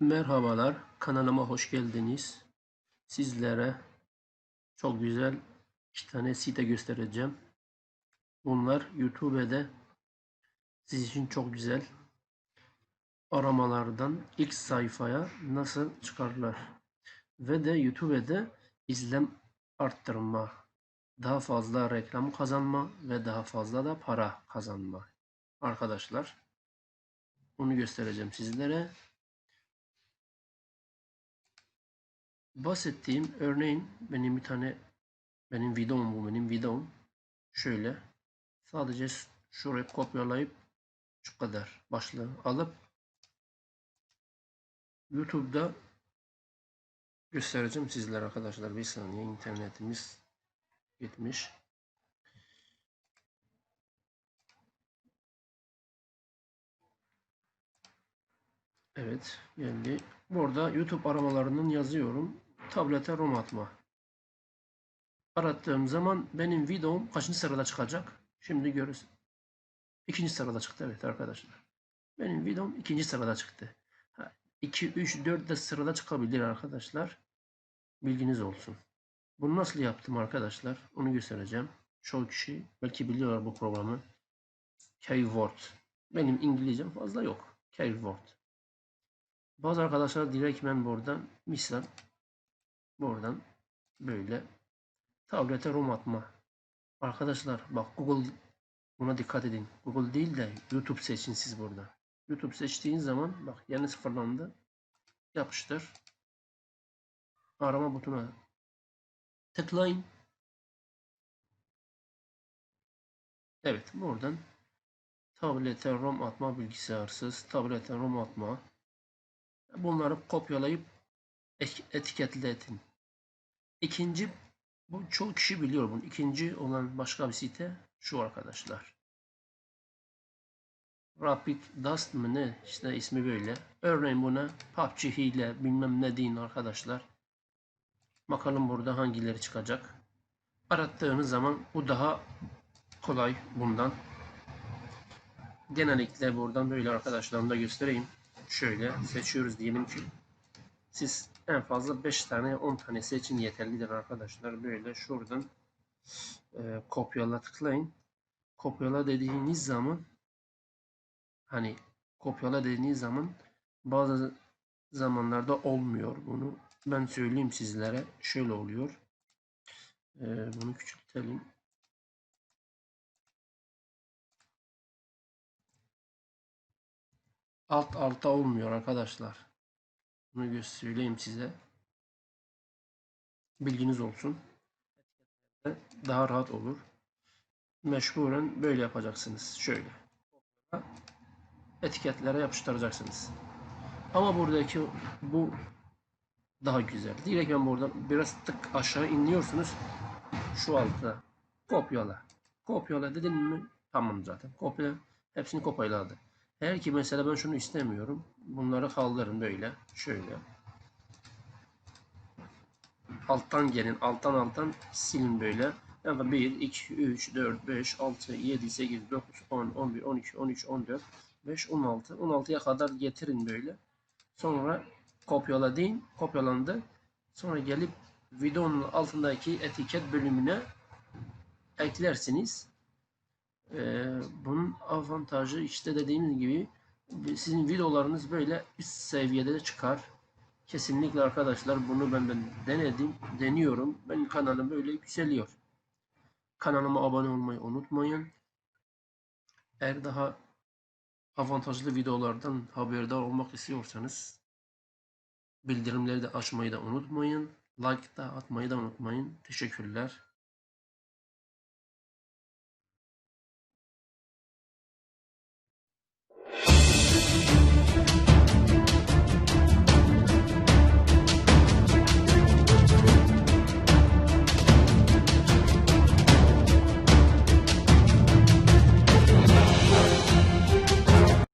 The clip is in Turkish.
Merhabalar, kanalıma hoş geldiniz. Sizlere çok güzel iki tane site göstereceğim. Bunlar YouTube'da siz için çok güzel aramalardan ilk sayfaya nasıl çıkarlar. Ve de YouTube'da izlem arttırma, daha fazla reklam kazanma ve daha fazla da para kazanma. Arkadaşlar, bunu göstereceğim sizlere. Bahsettiğim örneğin benim bir tane benim videom bu benim videom şöyle sadece şurayı kopyalayıp şu kadar başlığı alıp YouTube'da göstereceğim sizlere arkadaşlar bir saniye internetimiz gitmiş. Evet geldi. Burada YouTube aramalarının yazıyorum. Tablete rom atma. Arattığım zaman benim videom kaçıncı sırada çıkacak? Şimdi görürsün. İkinci sırada çıktı evet arkadaşlar. Benim videom ikinci sırada çıktı. 2, 3, 4 de sırada çıkabilir arkadaşlar. Bilginiz olsun. Bunu nasıl yaptım arkadaşlar? Onu göstereceğim. Çoğu kişi belki biliyorlar bu programı. Keyword. Benim İngilizcem fazla yok. Keyword. Bazı arkadaşlar direktmen buradan misal buradan böyle tablete rom atma. Arkadaşlar bak Google buna dikkat edin. Google değil de YouTube seçin siz burada. YouTube seçtiğin zaman bak yeni sıfırlandı. Yapıştır. Arama butonuna tıklayın. Evet buradan tablete rom atma bilgisayarsız tablete rom atma Bunları kopyalayıp etiketletin. İkinci, bu çok kişi biliyor bunu. İkinci olan başka bir site şu arkadaşlar. Rapid Dust mı ne işte ismi böyle. Örneğin buna PUBG hile bilmem ne deyin arkadaşlar. Bakalım burada hangileri çıkacak. Arattığınız zaman bu daha kolay bundan. Genellikle buradan böyle arkadaşlarımda göstereyim şöyle seçiyoruz diyelim ki siz en fazla 5 tane 10 tane seçin yeterlidir arkadaşlar. Böyle şuradan e, kopyala tıklayın. Kopyala dediğiniz zaman hani kopyala dediğiniz zaman bazı zamanlarda olmuyor bunu. Ben söyleyeyim sizlere. Şöyle oluyor. E, bunu küçültelim. alt alta olmuyor arkadaşlar. Bunu söyleyeyim size. Bilginiz olsun. Daha rahat olur. Meşburen böyle yapacaksınız. Şöyle. Etiketlere yapıştıracaksınız. Ama buradaki bu daha güzel. Direkt ben burada biraz tık aşağı iniyorsunuz. Şu altta kopyala. Kopyala dedim mi? Tamam zaten. Kopyala. Hepsini kopyaladı. Eğer ki mesela ben şunu istemiyorum. Bunları kaldırın böyle. Şöyle. Alttan gelin. Alttan alttan silin böyle. Yani 1, 2, 3, 4, 5, 6, 7, 8, 9, 10, 11, 12, 13, 14, 15, 16. 16'ya kadar getirin böyle. Sonra kopyala deyin. Kopyalandı. Sonra gelip videonun altındaki etiket bölümüne eklersiniz. Ee, bunun avantajı işte dediğimiz gibi sizin videolarınız böyle üst seviyede de çıkar. Kesinlikle arkadaşlar bunu ben, ben denedim, deniyorum. Benim kanalım böyle yükseliyor. Kanalıma abone olmayı unutmayın. Eğer daha avantajlı videolardan haberdar olmak istiyorsanız bildirimleri de açmayı da unutmayın. Like da atmayı da unutmayın. Teşekkürler.